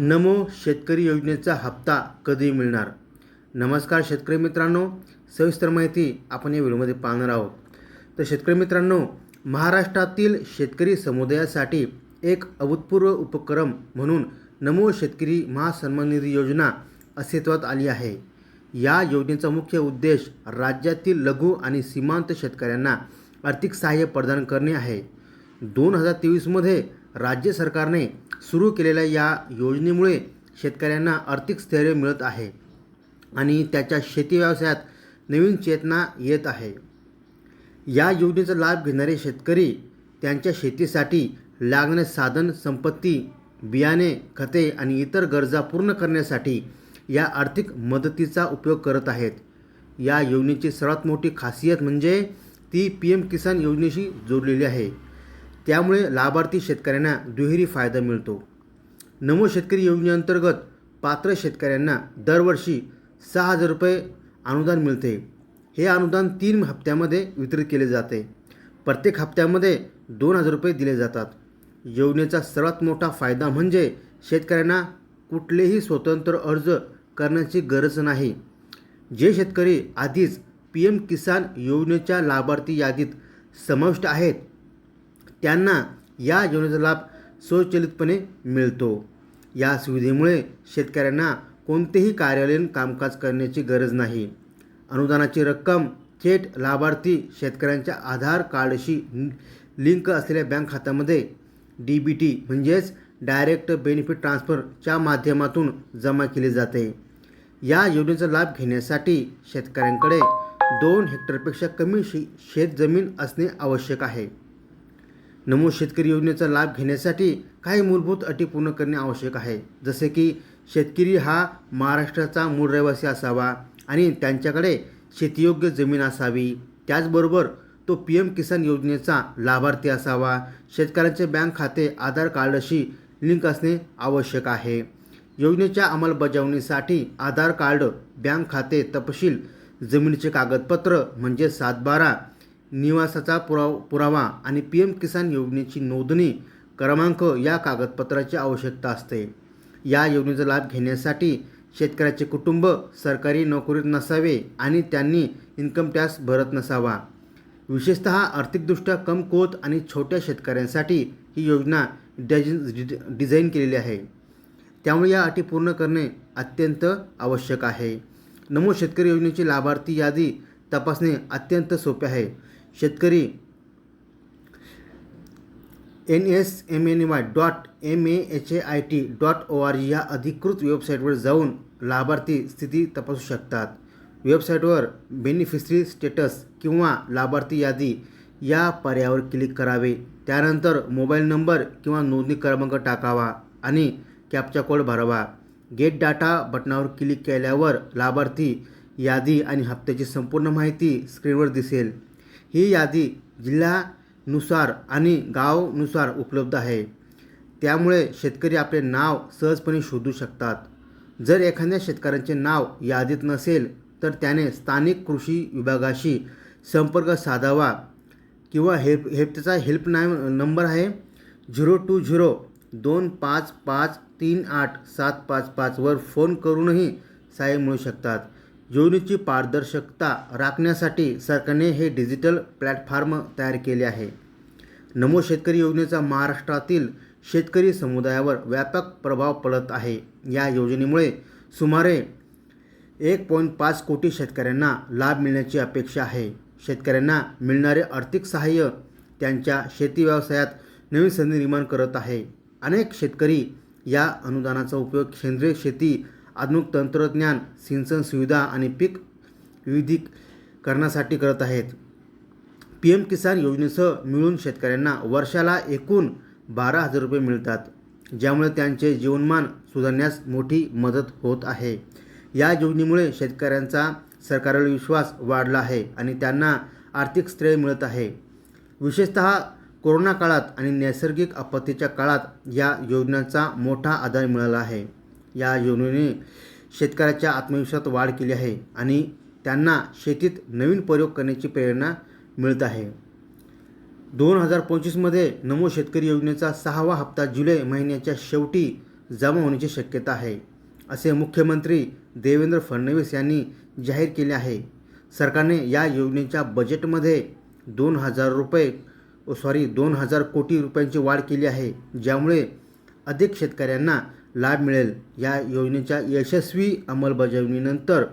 नमो शेतकरी योजनेचा हप्ता कधी मिळणार? नमस्कार शेतकरी मित्रांनो सविस्तर माहिती आपण या व्हिडिओमध्ये पाहणार आहोत. तर शेतकरी मित्रांनो महाराष्ट्रातील शेतकरी समुदायासाठी एक अभूतपूर्व उपक्रम म्हणून नमो शेतकरी महासन्मान निधी योजना अस्तित्वात आली आहे. या योजनेचा मुख्य उद्देश राज्यातील लघु आणि सीमांत शेतकऱ्यांना आर्थिक सहाय्य प्रदान करणे आहे. दोन हजार तेवीसमध्ये राज्य सरकारने सुरू केलेल्या या योजनेमुळे शेतकऱ्यांना आर्थिक स्थैर्य मिळत आहे आणि त्याच्या शेती व्यवसायात नवीन चेतना येत आहे. या योजनेचा लाभ घेणारे शेतकरी त्यांच्या शेतीसाठी लागणारे साधन संपत्ती बियाणे खते आणि इतर गरजा पूर्ण करण्यासाठी या आर्थिक मदतीचा उपयोग करत आहेत. या योजनेची सर्वात मोठी खासियत म्हणजे ती पी एम किसान योजनेशी जोडलेली आहे. त्यामुळे लाभार्थी शेतकऱ्यांना दुहेरी फायदा मिळतो. नमो शेतकरी योजनेअंतर्गत पात्र शेतकऱ्यांना दरवर्षी सहा हजार रुपये अनुदान मिळते. हे अनुदान तीन हप्त्यामध्ये वितरित केले जाते. प्रत्येक हप्त्यामध्ये दोन हजार रुपये दिले जातात. योजनेचा सर्वात मोठा फायदा म्हणजे शेतकऱ्यांना कुठलेही स्वतंत्र अर्ज करण्याची गरज नाही. जे शेतकरी आधीच पी एम किसान योजनेच्या लाभार्थी यादीत समाविष्ट आहेत त्यांना या योजनेचा लाभ स्वयंचलितपणे मिळतो. या सुविधेमुळे शेतकऱ्यांना कोणतेही कार्यालयीन कामकाज करण्याची गरज नाही. अनुदानाची रक्कम थेट लाभार्थी शेतकऱ्यांच्या आधार कार्डशी लिंक असलेल्या बँक खात्यामध्ये डी बी टी म्हणजेच डायरेक्ट बेनिफिट ट्रान्सफरच्या माध्यमातून जमा केली जाते. या योजनेचा लाभ घेण्यासाठी शेतकऱ्यांकडे दोन हेक्टरपेक्षा कमी शे शेतजमीन असणे आवश्यक आहे. नमो शेतकरी योजनेचा लाभ घेण्यासाठी काही मूलभूत अटी पूर्ण करणे आवश्यक आहे. जसे की शेतकरी हा महाराष्ट्राचा मूळ रहिवासी असावा आणि त्यांच्याकडे शेतीयोग्य जमीन असावी. त्याचबरोबर तो पी एम किसान योजनेचा लाभार्थी असावा. शेतकऱ्यांचे बँक खाते आधार कार्डशी लिंक असणे आवश्यक आहे. योजनेच्या अंमलबजावणीसाठी आधार कार्ड बँक खाते तपशील जमिनीचे कागदपत्र म्हणजे सातबारा निवासाचा पुराव पुरावा आणि पी एम किसान योजनेची नोंदणी क्रमांक या कागदपत्राची आवश्यकता असते. या योजनेचा लाभ घेण्यासाठी शेतकऱ्याचे कुटुंब सरकारी नोकरीत नसावे आणि त्यांनी इन्कम टॅक्स भरत नसावा. विशेषतः आर्थिकदृष्ट्या कमकुवत आणि छोट्या शेतकऱ्यांसाठी ही योजना डिझाईन डिझाईन केलेली आहे. त्यामुळे या अटी पूर्ण करणे अत्यंत आवश्यक आहे. नमो शेतकरी योजनेची लाभार्थी यादी तपासणे अत्यंत सोपे आहे. शेतकरी. N S M N Y dot M A H A I T dot O R G या अधिकृत वेबसाईटवर जाऊन लाभार्थी स्थिती तपासू शकतात. वेबसाईटवर बेनिफिशरी स्टेटस किंवा लाभार्थी यादी या पर्यायावर क्लिक करावे. त्यानंतर मोबाईल नंबर किंवा नोंदणी क्रमांक टाकावा आणि कॅपचा कोड भरावा. गेट डाटा बटनावर क्लिक केल्यावर लाभार्थी यादी आणि हप्त्याची संपूर्ण माहिती स्क्रीनवर दिसेल. ही यादी जिल्ह्यानुसार आणि गावानुसार उपलब्ध आहे. त्यामुळे शेतकरी आपले नाव सहजपणे शोधू शकतात. जर एखाद्या शेतकऱ्यांचे नाव यादीत नसेल तर त्याने स्थानिक कृषी विभागाशी संपर्क साधावा किंवा हेल्प हेल्पचा हेल्पलाईन नंबर आहे झिरो टू झिरो दोन पाच पाच तीन आठ सात पाच पाचवर फोन करूनही सहाय्य मिळू शकतात. योजनेची पारदर्शकता राखण्यासाठी सरकारने हे डिजिटल प्लॅटफॉर्म तयार केले आहे. नमो शेतकरी योजनेचा महाराष्ट्रातील शेतकरी समुदायावर व्यापक प्रभाव पडत आहे. या योजनेमुळे सुमारे एक पॉईंट पाच कोटी शेतकऱ्यांना लाभ मिळण्याची अपेक्षा आहे. शेतकऱ्यांना मिळणारे आर्थिक सहाय्य त्यांच्या शेती व्यवसायात नवीन संधी निर्माण करत आहे. अनेक शेतकरी या अनुदानाचा उपयोग सेंद्रिय शेती आधुनिक तंत्रज्ञान सिंचन सुविधा आणि पीक विविधीकरणासाठी करत आहेत. पी एम किसान योजनेसह मिळून शेतकऱ्यांना वर्षाला एकूण बारा हजार रुपये मिळतात ज्यामुळे त्यांचे जीवनमान सुधारण्यास मोठी मदत होत आहे. या योजनेमुळे शेतकऱ्यांचा सरकारवर विश्वास वाढला आहे आणि त्यांना आर्थिक श्रेय मिळत आहे. विशेषतः कोरोना काळात आणि नैसर्गिक आपत्तीच्या काळात या योजनांचा मोठा आधार मिळाला आहे. या योजनेने शेतकऱ्याच्या आत्मविश्वासात वाढ केली आहे आणि त्यांना शेतीत नवीन प्रयोग करण्याची प्रेरणा मिळत आहे. दोन हजार पंचवीसमध्ये नमो शेतकरी योजनेचा सहावा हप्ता जुलै महिन्याच्या शेवटी जमा होण्याची शक्यता आहे असे मुख्यमंत्री देवेंद्र फडणवीस यांनी जाहीर केले आहे. सरकारने या योजनेच्या बजेटमध्ये दोन हजार रुपये सॉरी दोन हजार कोटी रुपयांची वाढ केली आहे ज्यामुळे अधिक शेतकऱ्यांना लाभ मिळेल. या योजनेच्या यशस्वी अंमलबजावणीनंतर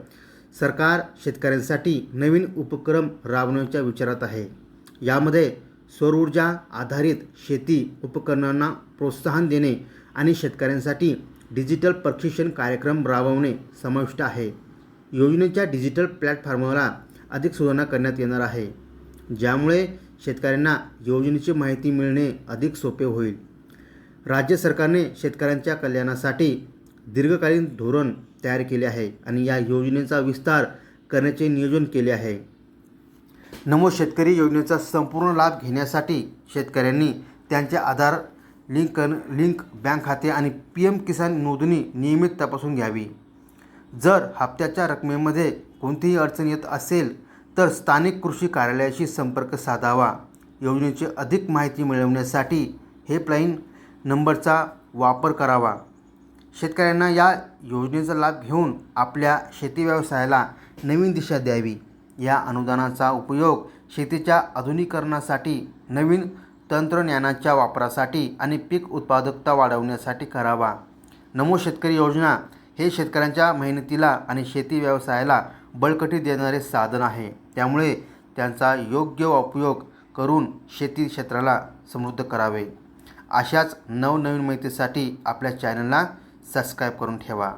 सरकार शेतकऱ्यांसाठी नवीन उपक्रम राबवण्याच्या विचारात आहे. यामध्ये सौर ऊर्जा आधारित शेती उपकरणांना प्रोत्साहन देणे आणि शेतकऱ्यांसाठी डिजिटल प्रशिक्षण कार्यक्रम राबवणे समाविष्ट आहे. योजनेच्या डिजिटल प्लॅटफॉर्मला अधिक सुधारणा करण्यात येणार आहे. ज्यामुळे शेतकऱ्यांना योजनेची माहिती मिळणे अधिक सोपे होईल. राज्य सरकारने शेतकऱ्यांच्या कल्याणासाठी दीर्घकालीन धोरण तयार केले आहे आणि या योजनेचा विस्तार करण्याचे नियोजन केले आहे. नमो शेतकरी योजनेचा संपूर्ण लाभ घेण्यासाठी शेतकऱ्यांनी त्यांचे आधार लिंक लिंक बँक खाते आणि पी एम किसान नोंदणी नियमित तपासून घ्यावी. जर हप्त्याच्या रकमेमध्ये कोणतीही अडचण येत असेल तर स्थानिक कृषी कार्यालयाशी संपर्क साधावा. योजनेची अधिक माहिती मिळवण्यासाठी हेल्पलाईन नंबरचा वापर करावा. शेतकऱ्यांना या योजनेचा लाभ घेऊन आपल्या शेती व्यवसायाला नवीन दिशा द्यावी. या अनुदानाचा उपयोग शेतीच्या आधुनिकीकरणासाठी नवीन तंत्रज्ञानाच्या वापरासाठी आणि पीक उत्पादकता वाढवण्यासाठी करावा. नमो शेतकरी योजना हे शेतकऱ्यांच्या मेहनतीला आणि शेती व्यवसायाला बळकटी देणारे साधन आहे. त्यामुळे त्यांचा योग्य उपयोग करून शेती क्षेत्राला समृद्ध करावे. अशाच नवनवीन माहितीसाठी आपल्या चॅनलला सबस्क्राईब करून ठेवा.